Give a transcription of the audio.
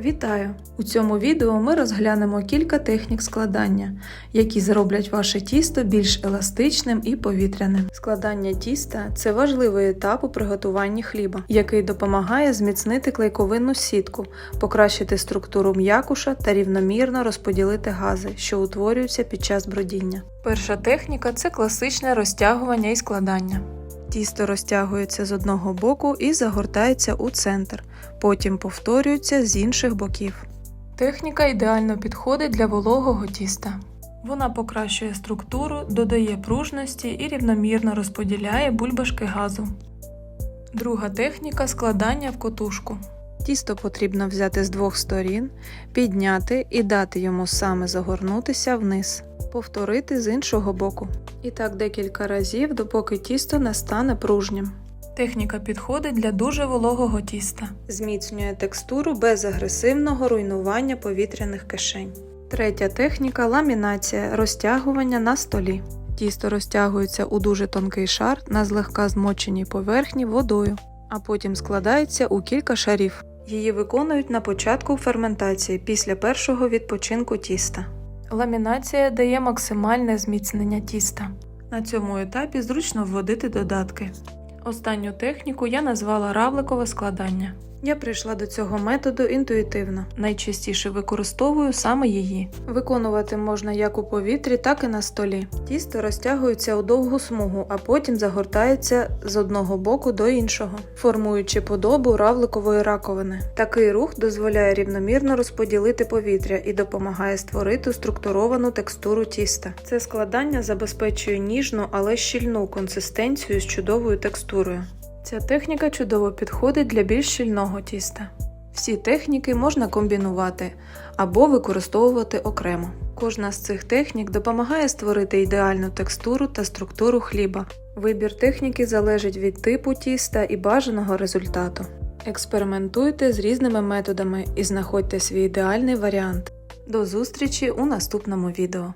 Вітаю! У цьому відео ми розглянемо кілька технік складання, які зроблять ваше тісто більш еластичним і повітряним. Складання тіста це важливий етап у приготуванні хліба, який допомагає зміцнити клейковинну сітку, покращити структуру м'якуша та рівномірно розподілити гази, що утворюються під час бродіння. Перша техніка це класичне розтягування і складання. Тісто розтягується з одного боку і загортається у центр, потім повторюється з інших боків. Техніка ідеально підходить для вологого тіста. Вона покращує структуру, додає пружності і рівномірно розподіляє бульбашки газу. Друга техніка складання в котушку. Тісто потрібно взяти з двох сторін, підняти і дати йому саме загорнутися вниз, повторити з іншого боку. І так декілька разів, допоки тісто не стане пружнім. Техніка підходить для дуже вологого тіста. Зміцнює текстуру без агресивного руйнування повітряних кишень. Третя техніка ламінація розтягування на столі. Тісто розтягується у дуже тонкий шар на злегка змоченій поверхні водою, а потім складається у кілька шарів. Її виконують на початку ферментації після першого відпочинку тіста. Ламінація дає максимальне зміцнення тіста. На цьому етапі зручно вводити додатки. Останню техніку я назвала равликове складання. Я прийшла до цього методу інтуїтивно. Найчастіше використовую саме її. Виконувати можна як у повітрі, так і на столі. Тісто розтягується у довгу смугу, а потім загортається з одного боку до іншого, формуючи подобу равликової раковини. Такий рух дозволяє рівномірно розподілити повітря і допомагає створити структуровану текстуру тіста. Це складання забезпечує ніжну, але щільну консистенцію з чудовою текстурою. Ця техніка чудово підходить для більш щільного тіста. Всі техніки можна комбінувати або використовувати окремо. Кожна з цих технік допомагає створити ідеальну текстуру та структуру хліба. Вибір техніки залежить від типу тіста і бажаного результату. Експериментуйте з різними методами і знаходьте свій ідеальний варіант. До зустрічі у наступному відео.